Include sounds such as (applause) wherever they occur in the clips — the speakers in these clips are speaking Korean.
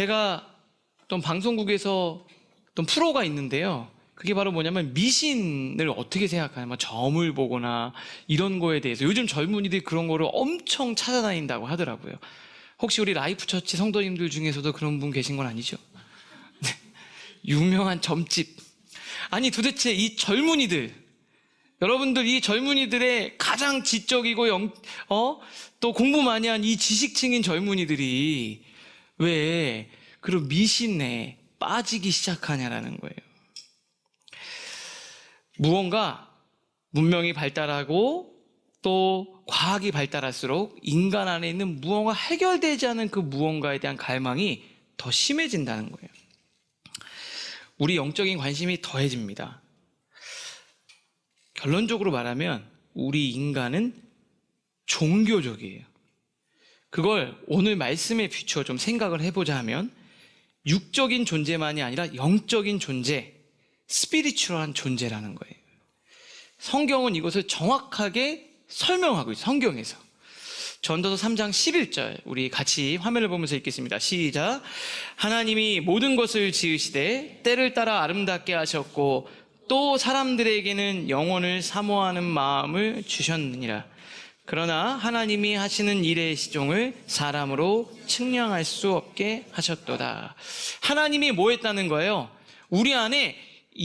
제가 어떤 방송국에서 어떤 프로가 있는데요. 그게 바로 뭐냐면 미신을 어떻게 생각하냐, 뭐 점을 보거나 이런 거에 대해서 요즘 젊은이들이 그런 거를 엄청 찾아다닌다고 하더라고요. 혹시 우리 라이프 처치 성도님들 중에서도 그런 분 계신 건 아니죠? 네. (laughs) 유명한 점집. 아니 도대체 이 젊은이들, 여러분들 이 젊은이들의 가장 지적이고 영, 어? 또 공부 많이 한 이 지식층인 젊은이들이 왜 그런 미신에 빠지기 시작하냐라는 거예요. 무언가 문명이 발달하고 또 과학이 발달할수록 인간 안에 있는 무언가 해결되지 않은 그 무언가에 대한 갈망이 더 심해진다는 거예요. 우리 영적인 관심이 더해집니다. 결론적으로 말하면 우리 인간은 종교적이에요. 그걸 오늘 말씀에 비추어 좀 생각을 해보자 하면 육적인 존재만이 아니라 영적인 존재, 스피리추얼한 존재라는 거예요. 성경은 이것을 정확하게 설명하고 있어요. 성경에서. 전도서 3장 11절 우리 같이 화면을 보면서 읽겠습니다. 시작. 하나님이 모든 것을 지으시되 때를 따라 아름답게 하셨고 또 사람들에게는 영혼을 사모하는 마음을 주셨느니라. 그러나 하나님이 하시는 일의 시종을 사람으로 측량할 수 없게 하셨도다. 하나님이 뭐 했다는 거예요? 우리 안에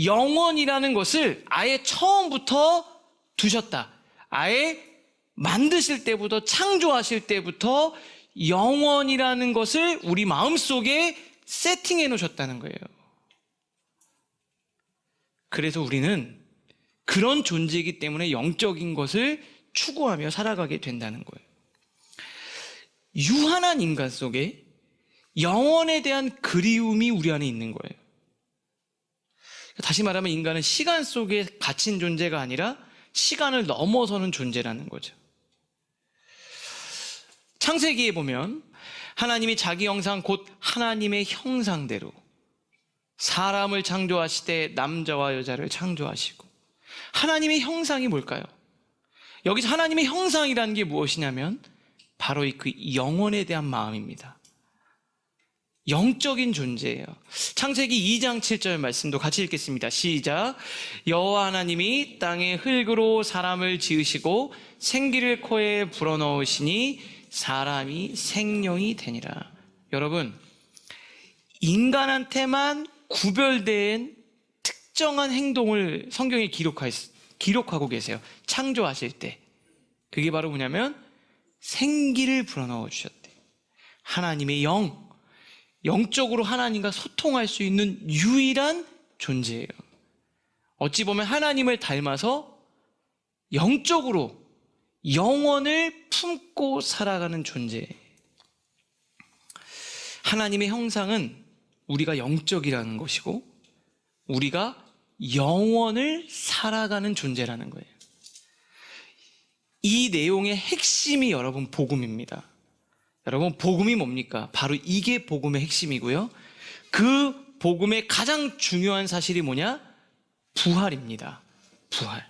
영원이라는 것을 아예 처음부터 두셨다. 아예 만드실 때부터 창조하실 때부터 영원이라는 것을 우리 마음속에 세팅해 놓으셨다는 거예요. 그래서 우리는 그런 존재이기 때문에 영적인 것을 추구하며 살아가게 된다는 거예요. 유한한 인간 속에 영원에 대한 그리움이 우리 안에 있는 거예요. 다시 말하면 인간은 시간 속에 갇힌 존재가 아니라 시간을 넘어서는 존재라는 거죠. 창세기에 보면 하나님이 자기 형상 곧 하나님의 형상대로 사람을 창조하시되 남자와 여자를 창조하시고 하나님의 형상이 뭘까요? 여기서 하나님의 형상이라는 게 무엇이냐면 바로 그 영혼에 대한 마음입니다. 영적인 존재예요. 창세기 2장 7절 말씀도 같이 읽겠습니다. 시작. 여호와 하나님이 땅의 흙으로 사람을 지으시고 생기를 코에 불어넣으시니 사람이 생명이 되니라. 여러분, 인간한테만 구별된 특정한 행동을 성경에 기록하, 기록하고 계세요. 창조하실 때. 그게 바로 뭐냐면 생기를 불어넣어 주셨대. 하나님의 영, 영적으로 하나님과 소통할 수 있는 유일한 존재예요. 어찌 보면 하나님을 닮아서 영적으로 영원을 품고 살아가는 존재. 하나님의 형상은 우리가 영적이라는 것이고 우리가 영원을 살아가는 존재라는 거예요. 이 내용의 핵심이 여러분 복음입니다. 여러분 복음이 뭡니까? 바로 이게 복음의 핵심이고요. 그 복음의 가장 중요한 사실이 뭐냐? 부활입니다. 부활.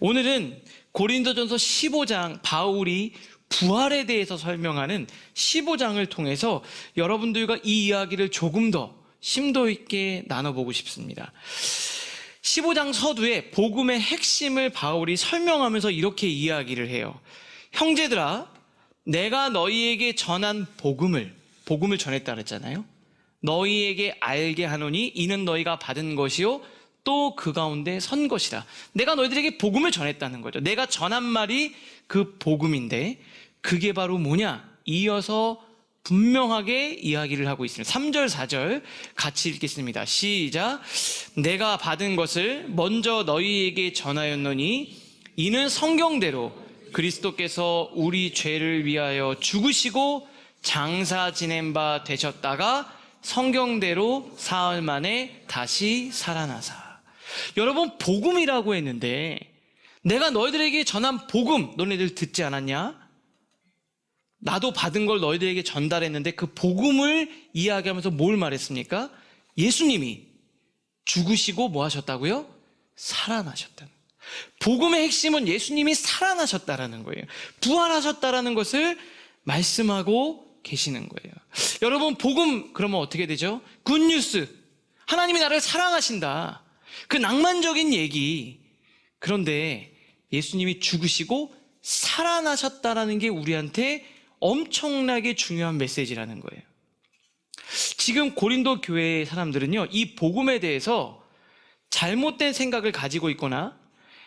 오늘은 고린도전서 15장 바울이 부활에 대해서 설명하는 15장을 통해서 여러분들과 이 이야기를 조금 더 심도 있게 나눠보고 싶습니다. 15장 서두에 복음의 핵심을 바울이 설명하면서 이렇게 이야기를 해요. 형제들아, 내가 너희에게 전한 복음을, 복음을 전했다 그랬잖아요. 너희에게 알게 하노니 이는 너희가 받은 것이요. 또 그 가운데 선 것이라. 내가 너희들에게 복음을 전했다는 거죠. 내가 전한 말이 그 복음인데 그게 바로 뭐냐? 이어서 분명하게 이야기를 하고 있습니다. 3절, 4절 같이 읽겠습니다. 시작. 내가 받은 것을 먼저 너희에게 전하였노니 이는 성경대로 그리스도께서 우리 죄를 위하여 죽으시고 장사 지낸 바 되셨다가 성경대로 사흘 만에 다시 살아나사. 여러분, 복음이라고 했는데 내가 너희들에게 전한 복음, 너네들 듣지 않았냐? 나도 받은 걸 너희들에게 전달했는데 그 복음을 이야기하면서 뭘 말했습니까? 예수님이 죽으시고 뭐 하셨다고요? 살아나셨다는. 복음의 핵심은 예수님이 살아나셨다라는 거예요. 부활하셨다라는 것을 말씀하고 계시는 거예요. 여러분, 복음, 그러면 어떻게 되죠? 굿뉴스. 하나님이 나를 사랑하신다. 그 낭만적인 얘기. 그런데 예수님이 죽으시고 살아나셨다라는 게 우리한테 엄청나게 중요한 메시지라는 거예요. 지금 고린도 교회의 사람들은요, 이 복음에 대해서 잘못된 생각을 가지고 있거나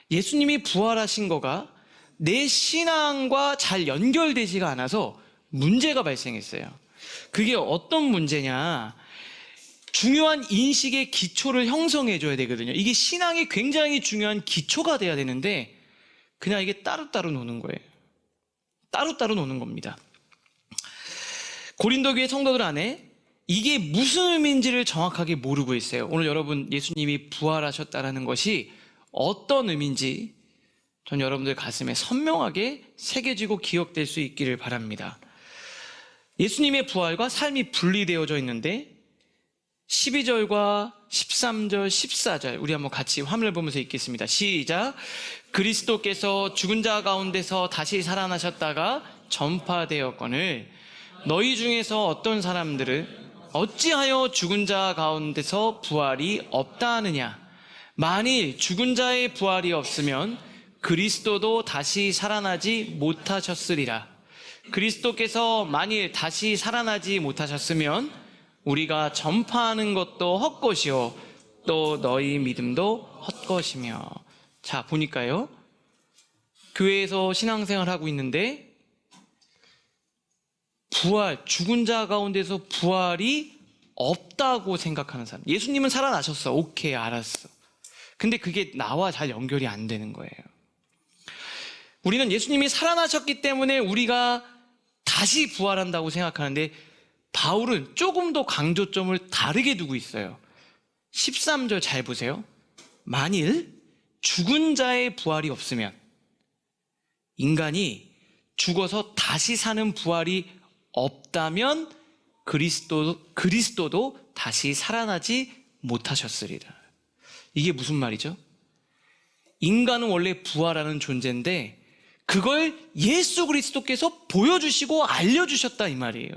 예수님이 부활하신 거가 내 신앙과 잘 연결되지가 않아서 문제가 발생했어요. 그게 어떤 문제냐? 중요한 인식의 기초를 형성해 줘야 되거든요. 이게 신앙이 굉장히 중요한 기초가 돼야 되는데 그냥 이게 따로따로 노는 거예요. 따로따로 노는 겁니다. 고린도 교회 성도들 안에 이게 무슨 의미인지를 정확하게 모르고 있어요. 오늘 여러분 예수님이 부활하셨다라는 것이 어떤 의미인지 전 여러분들 가슴에 선명하게 새겨지고 기억될 수 있기를 바랍니다. 예수님의 부활과 삶이 분리되어져 있는데 12절과 13절, 14절 우리 한번 같이 화면을 보면서 읽겠습니다. 시작. 그리스도께서 죽은 자 가운데서 다시 살아나셨다가 전파되었거늘 너희 중에서 어떤 사람들은 어찌하여 죽은 자 가운데서 부활이 없다 하느냐? 만일 죽은 자의 부활이 없으면 그리스도도 다시 살아나지 못하셨으리라. 그리스도께서 만일 다시 살아나지 못하셨으면 우리가 전파하는 것도 헛것이요. 또 너희 믿음도 헛것이며. 자, 보니까요. 교회에서 신앙생활 하고 있는데 부활, 죽은 자 가운데서 부활이 없다고 생각하는 사람. 예수님은 살아나셨어. 오케이, 알았어. 근데 그게 나와 잘 연결이 안 되는 거예요. 우리는 예수님이 살아나셨기 때문에 우리가 다시 부활한다고 생각하는데 바울은 조금 더 강조점을 다르게 두고 있어요. 13절 잘 보세요. 만일 죽은 자의 부활이 없으면 인간이 죽어서 다시 사는 부활이 없다면 그리스도, 그리스도도 다시 살아나지 못하셨으리라. 이게 무슨 말이죠? 인간은 원래 부활하는 존재인데 그걸 예수 그리스도께서 보여주시고 알려주셨다 이 말이에요.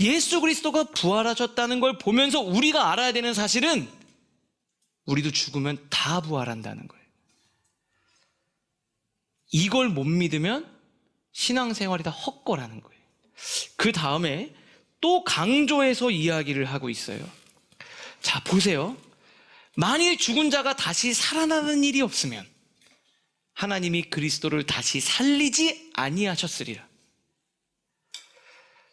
예수 그리스도가 부활하셨다는 걸 보면서 우리가 알아야 되는 사실은 우리도 죽으면 다 부활한다는 거예요. 이걸 못 믿으면 신앙생활이 다 헛거라는 거예요. 그 다음에 또 강조해서 이야기를 하고 있어요. 자, 보세요. 만일 죽은 자가 다시 살아나는 일이 없으면 하나님이 그리스도를 다시 살리지 아니하셨으리라.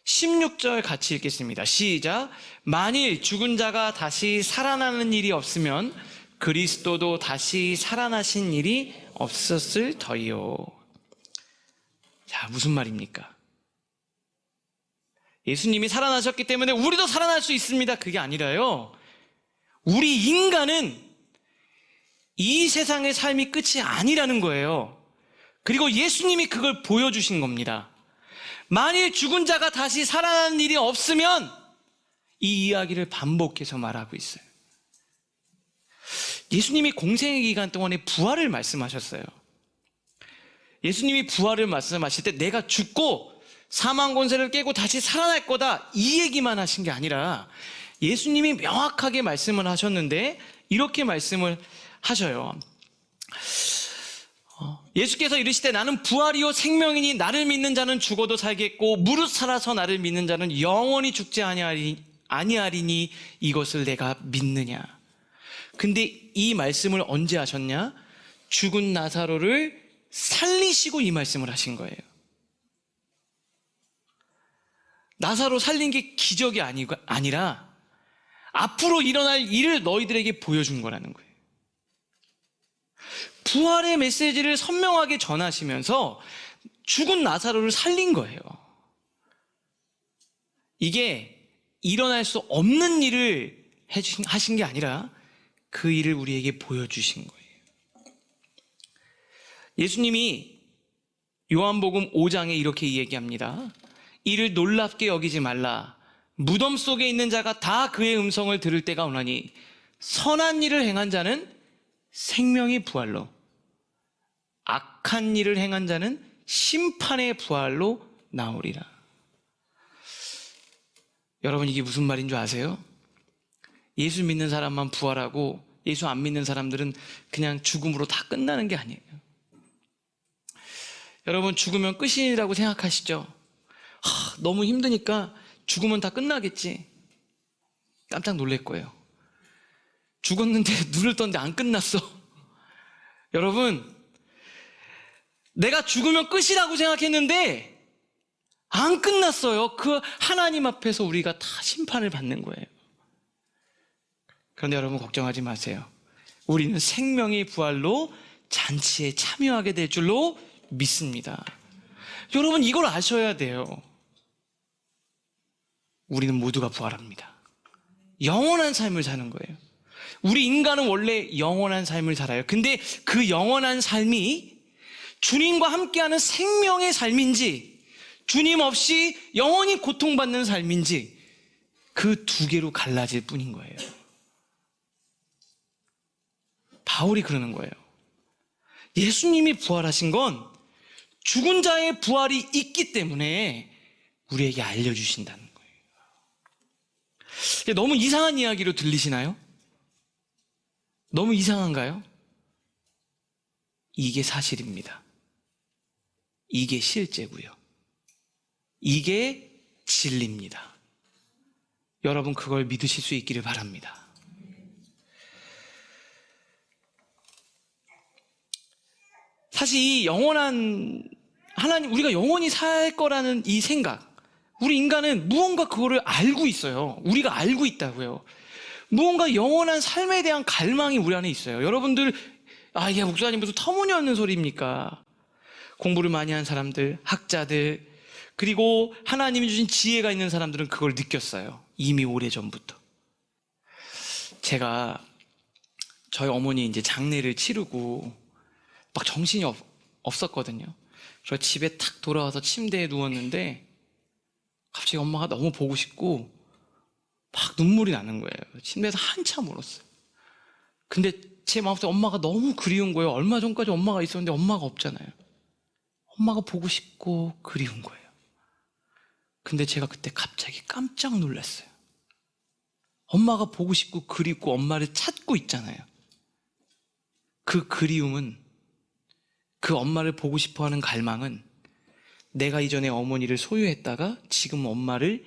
16절 같이 읽겠습니다. 시작. 만일 죽은 자가 다시 살아나는 일이 없으면 그리스도도 다시 살아나신 일이 없었을 터이요. 자, 무슨 말입니까? 예수님이 살아나셨기 때문에 우리도 살아날 수 있습니다. 그게 아니라요. 우리 인간은 이 세상의 삶이 끝이 아니라는 거예요. 그리고 예수님이 그걸 보여주신 겁니다. 만일 죽은 자가 다시 살아나는 일이 없으면 이 이야기를 반복해서 말하고 있어요. 예수님이 공생의 기간 동안에 부활을 말씀하셨어요. 예수님이 부활을 말씀하실 때 내가 죽고 사망 권세를 깨고 다시 살아날 거다 이 얘기만 하신 게 아니라 예수님이 명확하게 말씀을 하셨는데 이렇게 말씀을 하셔요. 어, 예수께서 이르시되 나는 부활이요 생명이니 나를 믿는 자는 죽어도 살겠고 무릇 살아서 나를 믿는 자는 영원히 죽지 아니하리, 아니하리니 이것을 내가 믿느냐. 근데 이 말씀을 언제 하셨냐? 죽은 나사로를 살리시고 이 말씀을 하신 거예요. 나사로 살린 게 기적이 아니, 아니라 앞으로 일어날 일을 너희들에게 보여준 거라는 거예요. 부활의 메시지를 선명하게 전하시면서 죽은 나사로를 살린 거예요. 이게 일어날 수 없는 일을 해주신, 하신 게 아니라 그 일을 우리에게 보여주신 거예요. 예수님이 요한복음 5장에 이렇게 얘기합니다. 이를 놀랍게 여기지 말라. 무덤 속에 있는 자가 다 그의 음성을 들을 때가 오나니 선한 일을 행한 자는 생명의 부활로 악한 일을 행한 자는 심판의 부활로 나오리라. 여러분 이게 무슨 말인 줄 아세요? 예수 믿는 사람만 부활하고 예수 안 믿는 사람들은 그냥 죽음으로 다 끝나는 게 아니에요. 여러분 죽으면 끝이라고 생각하시죠? 하, 너무 힘드니까 죽으면 다 끝나겠지. 깜짝 놀랄 거예요. 죽었는데 (laughs) 눈을 떴는데 안 끝났어. (laughs) 여러분, 내가 죽으면 끝이라고 생각했는데 안 끝났어요. 그 하나님 앞에서 우리가 다 심판을 받는 거예요. 그런데 여러분 걱정하지 마세요. 우리는 생명의 부활로 잔치에 참여하게 될 줄로 믿습니다. 여러분 이걸 아셔야 돼요. 우리는 모두가 부활합니다. 영원한 삶을 사는 거예요. 우리 인간은 원래 영원한 삶을 살아요. 근데 그 영원한 삶이 주님과 함께하는 생명의 삶인지 주님 없이 영원히 고통받는 삶인지 그 두 개로 갈라질 뿐인 거예요. 바울이 그러는 거예요. 예수님이 부활하신 건 죽은 자의 부활이 있기 때문에 우리에게 알려주신다는 거예요. 너무 이상한 이야기로 들리시나요? 너무 이상한가요? 이게 사실입니다. 이게 실제고요. 이게 진리입니다. 여러분 그걸 믿으실 수 있기를 바랍니다. 사실 이 영원한 하나님 우리가 영원히 살 거라는 이 생각 우리 인간은 무언가 그거를 알고 있어요. 우리가 알고 있다고요. 무언가 영원한 삶에 대한 갈망이 우리 안에 있어요. 여러분들 아 이게 목사님 무슨 터무니없는 소리입니까? 공부를 많이 한 사람들, 학자들 그리고 하나님이 주신 지혜가 있는 사람들은 그걸 느꼈어요. 이미 오래 전부터. 제가 저희 어머니 이제 장례를 치르고 막 정신이 없, 없었거든요. 그래서 집에 탁 돌아와서 침대에 누웠는데 갑자기 엄마가 너무 보고 싶고 막 눈물이 나는 거예요. 침대에서 한참 울었어요. 근데 제 마음속에 엄마가 너무 그리운 거예요. 얼마 전까지 엄마가 있었는데 엄마가 없잖아요. 엄마가 보고 싶고 그리운 거예요. 근데 제가 그때 갑자기 깜짝 놀랐어요. 엄마가 보고 싶고 그립고 엄마를 찾고 있잖아요. 그 그리움은 그 엄마를 보고 싶어 하는 갈망은 내가 이전에 어머니를 소유했다가 지금 엄마를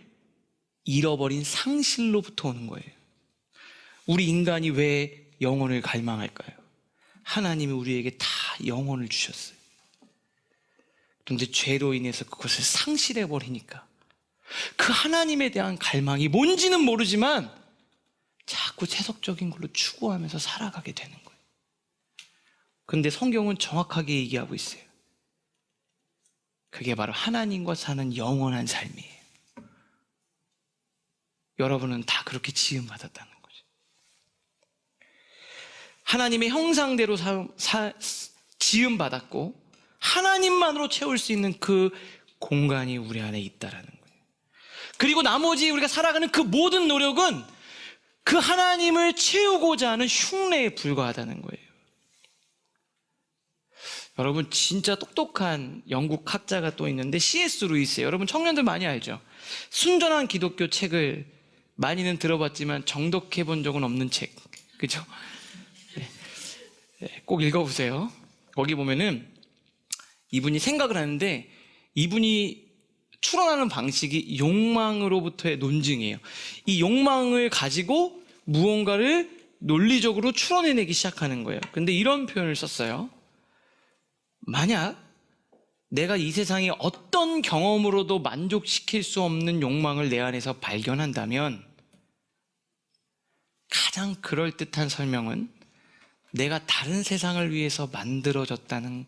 잃어버린 상실로부터 오는 거예요. 우리 인간이 왜 영혼을 갈망할까요? 하나님이 우리에게 다 영혼을 주셨어요. 그런데 죄로 인해서 그것을 상실해버리니까 그 하나님에 대한 갈망이 뭔지는 모르지만 자꾸 세속적인 걸로 추구하면서 살아가게 되는 거예요. 근데 성경은 정확하게 얘기하고 있어요. 그게 바로 하나님과 사는 영원한 삶이에요. 여러분은 다 그렇게 지음 받았다는 거죠. 하나님의 형상대로 사, 사, 지음 받았고 하나님만으로 채울 수 있는 그 공간이 우리 안에 있다라는 거예요. 그리고 나머지 우리가 살아가는 그 모든 노력은 그 하나님을 채우고자 하는 흉내에 불과하다는 거예요. 여러분 진짜 똑똑한 영국 학자가 또 있는데 C.S. 루이스 여러분 청년들 많이 알죠? 순전한 기독교 책을 많이는 들어봤지만 정독해 본 적은 없는 책 그죠? 네. 네, 꼭 읽어보세요. 거기 보면은 이분이 생각을 하는데 이분이 추론하는 방식이 욕망으로부터의 논증이에요. 이 욕망을 가지고 무언가를 논리적으로 추론해내기 시작하는 거예요. 근데 이런 표현을 썼어요. 만약 내가 이 세상의 어떤 경험으로도 만족시킬 수 없는 욕망을 내 안에서 발견한다면 가장 그럴듯한 설명은 내가 다른 세상을 위해서 만들어졌다는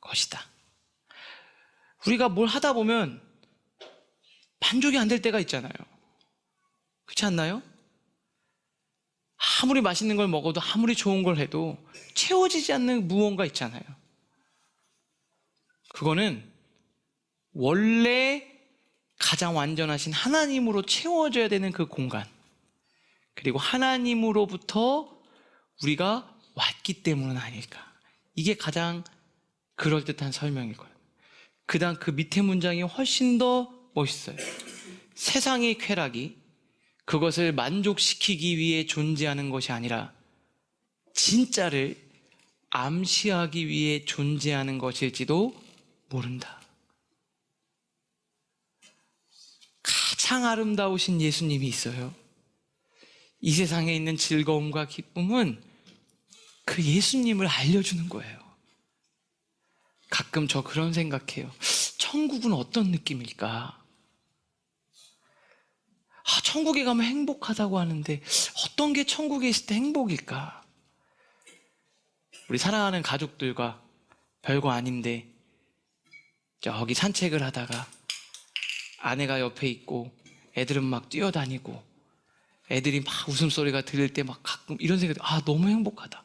것이다. 우리가 뭘 하다 보면 만족이 안 될 때가 있잖아요. 그렇지 않나요? 아무리 맛있는 걸 먹어도 아무리 좋은 걸 해도 채워지지 않는 무언가 있잖아요. 그거는 원래 가장 완전하신 하나님으로 채워져야 되는 그 공간. 그리고 하나님으로부터 우리가 왔기 때문은 아닐까. 이게 가장 그럴듯한 설명일 거예요. 그 다음 그 밑에 문장이 훨씬 더 멋있어요. 세상의 쾌락이 그것을 만족시키기 위해 존재하는 것이 아니라 진짜를 암시하기 위해 존재하는 것일지도 모른다. 가장 아름다우신 예수님이 있어요. 이 세상에 있는 즐거움과 기쁨은 그 예수님을 알려주는 거예요. 가끔 저 그런 생각해요. 천국은 어떤 느낌일까? 아, 천국에 가면 행복하다고 하는데 어떤 게 천국에 있을 때 행복일까? 우리 사랑하는 가족들과 별거 아닌데 저기 산책을 하다가 아내가 옆에 있고 애들은 막 뛰어다니고 애들이 막 웃음소리가 들릴 때 막 가끔 이런 생각이 아 너무 행복하다.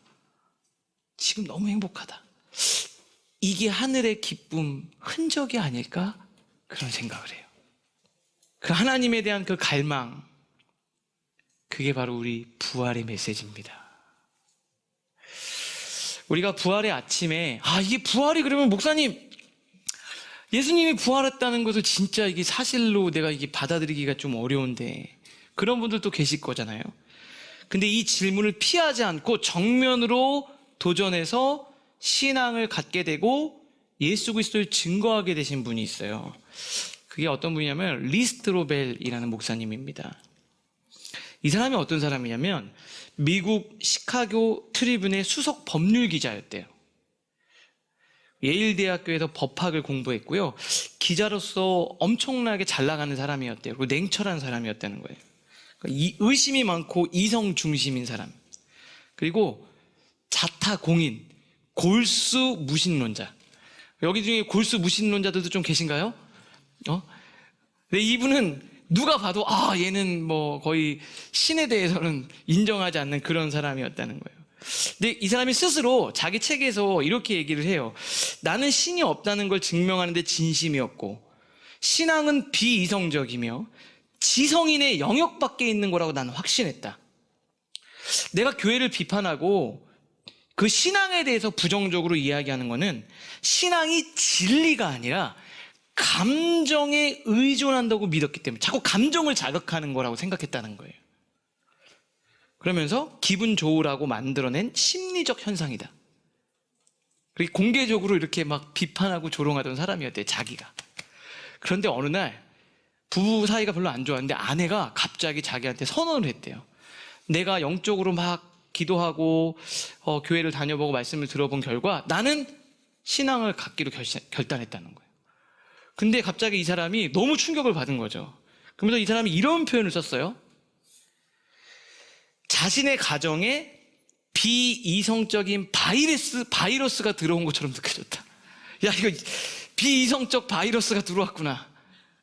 지금 너무 행복하다. 이게 하늘의 기쁨 흔적이 아닐까 그런 생각을 해요. 그 하나님에 대한 그 갈망 그게 바로 우리 부활의 메시지입니다. 우리가 부활의 아침에 아 이게 부활이 그러면 목사님 예수님이 부활했다는 것을 진짜 이게 사실로 내가 이게 받아들이기가 좀 어려운데 그런 분들도 계실 거잖아요. 근데 이 질문을 피하지 않고 정면으로 도전해서 신앙을 갖게 되고 예수 그리스도를 증거하게 되신 분이 있어요. 그게 어떤 분이냐면 리스트로벨이라는 목사님입니다. 이 사람이 어떤 사람이냐면 미국 시카고 트리븐의 수석 법률 기자였대요. 예일대학교에서 법학을 공부했고요. 기자로서 엄청나게 잘 나가는 사람이었대요. 그리고 냉철한 사람이었다는 거예요. 그러니까 이 의심이 많고 이성 중심인 사람. 그리고 자타 공인, 골수 무신론자. 여기 중에 골수 무신론자들도 좀 계신가요? 어? 근데 이분은 누가 봐도 아 얘는 뭐 거의 신에 대해서는 인정하지 않는 그런 사람이었다는 거예요. 근데 이 사람이 스스로 자기 책에서 이렇게 얘기를 해요. 나는 신이 없다는 걸 증명하는데 진심이었고 신앙은 비이성적이며 지성인의 영역 밖에 있는 거라고 나는 확신했다. 내가 교회를 비판하고 그 신앙에 대해서 부정적으로 이야기하는 거는 신앙이 진리가 아니라 감정에 의존한다고 믿었기 때문에 자꾸 감정을 자극하는 거라고 생각했다는 거예요. 그러면서 기분 좋으라고 만들어낸 심리적 현상이다. 그리고 공개적으로 이렇게 막 비판하고 조롱하던 사람이었대요, 자기가. 그런데 어느 날 부부 사이가 별로 안 좋았는데 아내가 갑자기 자기한테 선언을 했대요. 내가 영적으로 막 기도하고 어, 교회를 다녀보고 말씀을 들어본 결과 나는 신앙을 갖기로 결, 결단했다는 거예요. 근데 갑자기 이 사람이 너무 충격을 받은 거죠. 그러면서 이 사람이 이런 표현을 썼어요. 자신의 가정에 비이성적인 바이러스, 바이러스가 들어온 것처럼 느껴졌다. 야, 이거 비이성적 바이러스가 들어왔구나.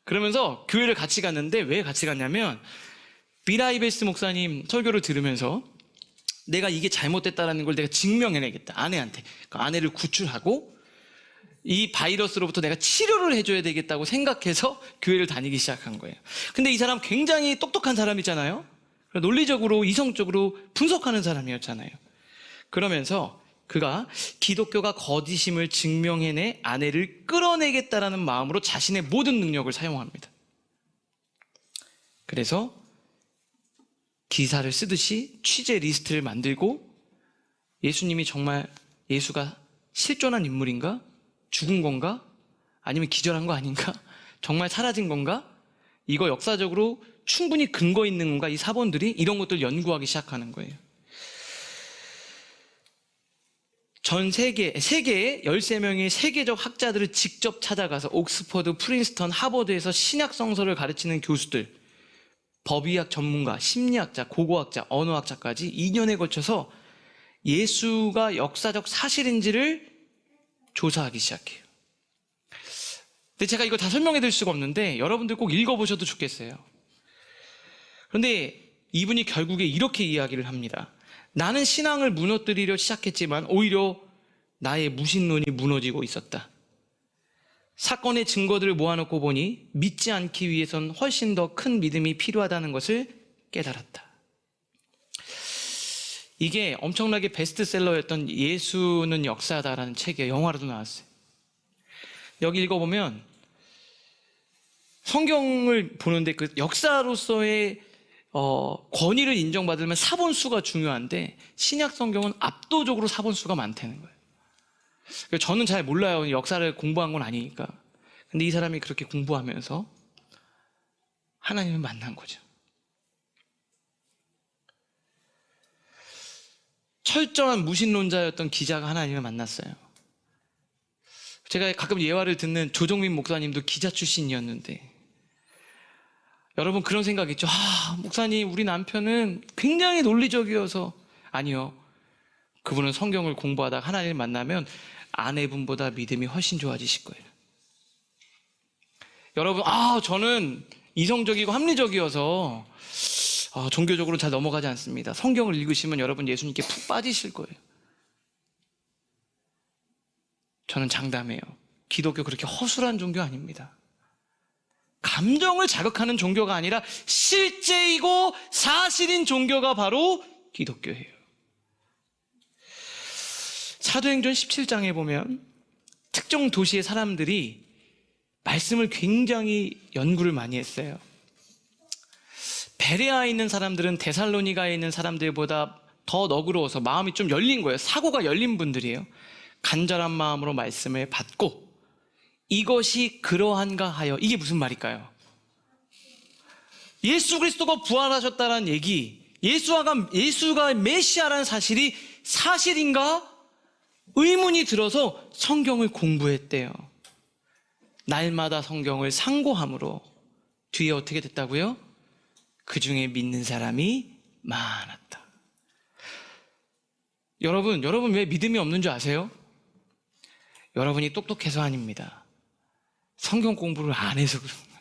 그러면서 교회를 같이 갔는데 왜 같이 갔냐면 비라이베스 목사님 설교를 들으면서 내가 이게 잘못됐다라는 걸 내가 증명해내겠다. 아내한테. 그 아내를 구출하고 이 바이러스로부터 내가 치료를 해줘야 되겠다고 생각해서 교회를 다니기 시작한 거예요. 근데 이 사람 굉장히 똑똑한 사람이잖아요. 논리적으로, 이성적으로 분석하는 사람이었잖아요. 그러면서 그가 기독교가 거짓임을 증명해내 아내를 끌어내겠다라는 마음으로 자신의 모든 능력을 사용합니다. 그래서 기사를 쓰듯이 취재 리스트를 만들고 예수님이 정말 예수가 실존한 인물인가? 죽은 건가? 아니면 기절한 거 아닌가? (laughs) 정말 사라진 건가? 이거 역사적으로 충분히 근거 있는 건가? 이 사본들이 이런 것들 연구하기 시작하는 거예요. 전 세계, 세계의 13명의 세계적 학자들을 직접 찾아가서 옥스퍼드, 프린스턴, 하버드에서 신약 성서를 가르치는 교수들, 법의학 전문가, 심리학자, 고고학자, 언어학자까지 2년에 걸쳐서 예수가 역사적 사실인지를 조사하기 시작해요. 근데 제가 이거 다 설명해 드릴 수가 없는데 여러분들 꼭 읽어보셔도 좋겠어요. 그런데 이분이 결국에 이렇게 이야기를 합니다. 나는 신앙을 무너뜨리려 시작했지만 오히려 나의 무신론이 무너지고 있었다. 사건의 증거들을 모아놓고 보니 믿지 않기 위해선 훨씬 더 큰 믿음이 필요하다는 것을 깨달았다. 이게 엄청나게 베스트셀러였던 예수는 역사다라는 책이 영화로도 나왔어요. 여기 읽어보면 성경을 보는데 그 역사로서의 어, 권위를 인정받으려면 사본 수가 중요한데 신약 성경은 압도적으로 사본 수가 많다는 거예요. 그래서 저는 잘 몰라요. 역사를 공부한 건 아니니까. 근데 이 사람이 그렇게 공부하면서 하나님을 만난 거죠. 철저한 무신론자였던 기자가 하나님을 만났어요. 제가 가끔 예화를 듣는 조정민 목사님도 기자 출신이었는데 여러분 그런 생각 있죠? 아, 목사님 우리 남편은 굉장히 논리적이어서 아니요. 그분은 성경을 공부하다가 하나님을 만나면 아내분보다 믿음이 훨씬 좋아지실 거예요. 여러분, 아, 저는 이성적이고 합리적이어서 아, 종교적으로 잘 넘어가지 않습니다. 성경을 읽으시면 여러분 예수님께 푹 빠지실 거예요. 저는 장담해요. 기독교 그렇게 허술한 종교 아닙니다. 감정을 자극하는 종교가 아니라 실제이고 사실인 종교가 바로 기독교예요. 사도행전 17장에 보면 특정 도시의 사람들이 말씀을 굉장히 연구를 많이 했어요. 베레아에 있는 사람들은 데살로니가에 있는 사람들보다 더 너그러워서 마음이 좀 열린 거예요. 사고가 열린 분들이에요. 간절한 마음으로 말씀을 받고 이것이 그러한가 하여 이게 무슨 말일까요? 예수 그리스도가 부활하셨다는 얘기, 예수가 예수가 메시아라는 사실이 사실인가 의문이 들어서 성경을 공부했대요. 날마다 성경을 상고함으로 뒤에 어떻게 됐다고요? 그 중에 믿는 사람이 많았다. 여러분, 여러분 왜 믿음이 없는 줄 아세요? 여러분이 똑똑해서 아닙니다. 성경 공부를 안 해서 그런 거예요.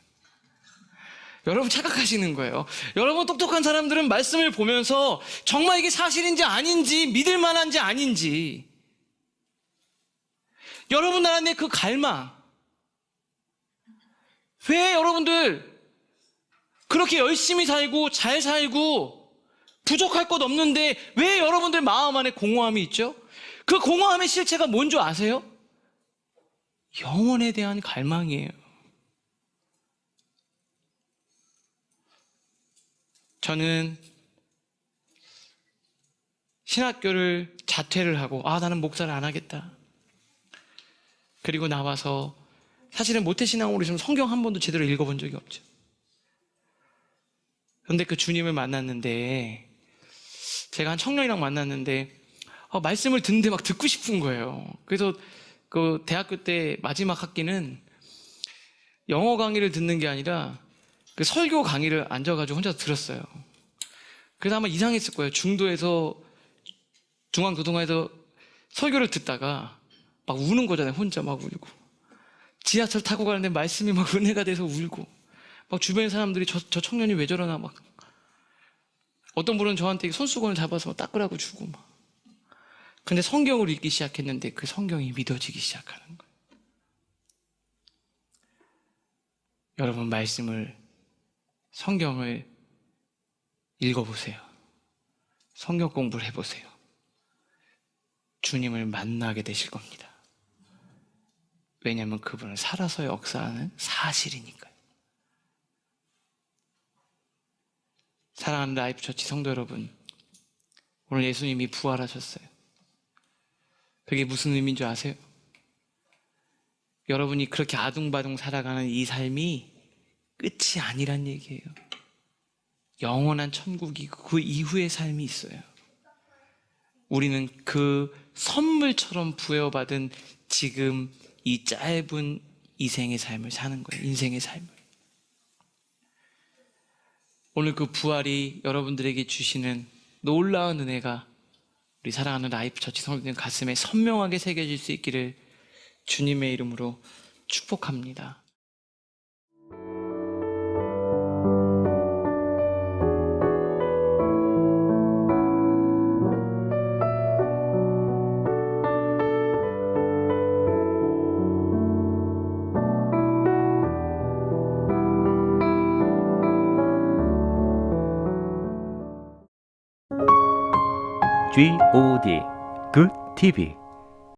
여러분 착각하시는 거예요. 여러분 똑똑한 사람들은 말씀을 보면서 정말 이게 사실인지 아닌지 믿을 만한지 아닌지 여러분 나라의 그 갈망 왜 여러분들 그렇게 열심히 살고 잘 살고 부족할 것 없는데 왜 여러분들 마음 안에 공허함이 있죠? 그 공허함의 실체가 뭔 줄 아세요? 영혼에 대한 갈망이에요. 저는 신학교를 자퇴를 하고, 아, 나는 목사를 안 하겠다. 그리고 나와서 사실은 모태신앙으로 있으면 성경 한 번도 제대로 읽어본 적이 없죠. 그런데 그 주님을 만났는데, 제가 한 청년이랑 만났는데, 어, 말씀을 듣는데 막 듣고 싶은 거예요. 그래서 그 대학교 때 마지막 학기는 영어 강의를 듣는 게 아니라 그 설교 강의를 앉아가지고 혼자 들었어요. 그래서 아마 이상했을 거예요. 중도에서 중앙교동에서 설교를 듣다가 막 우는 거잖아요. 혼자 막 울고. 지하철 타고 가는데 말씀이 막 은혜가 돼서 울고. 막 주변 사람들이 저, 저 청년이 왜 저러나 막. 어떤 분은 저한테 손수건을 잡아서 막 닦으라고 주고 막. 근데 성경을 읽기 시작했는데 그 성경이 믿어지기 시작하는 거예요. 여러분 말씀을 성경을 읽어보세요. 성경 공부를 해보세요. 주님을 만나게 되실 겁니다. 왜냐하면 그분은 살아서 역사하는 사실이니까요. 사랑하는 라이프처치 성도 여러분, 오늘 예수님이 부활하셨어요. 그게 무슨 의미인 줄 아세요? 여러분이 그렇게 아둥바둥 살아가는 이 삶이 끝이 아니란 얘기예요. 영원한 천국이 그 이후의 삶이 있어요. 우리는 그 선물처럼 부여받은 지금 이 짧은 이생의 삶을 사는 거예요. 인생의 삶을. 오늘 그 부활이 여러분들에게 주시는 놀라운 은혜가 우리 사랑하는 라이프 처치 성도님 가슴에 선명하게 새겨질 수 있기를 주님의 이름으로 축복합니다. G O D Good TV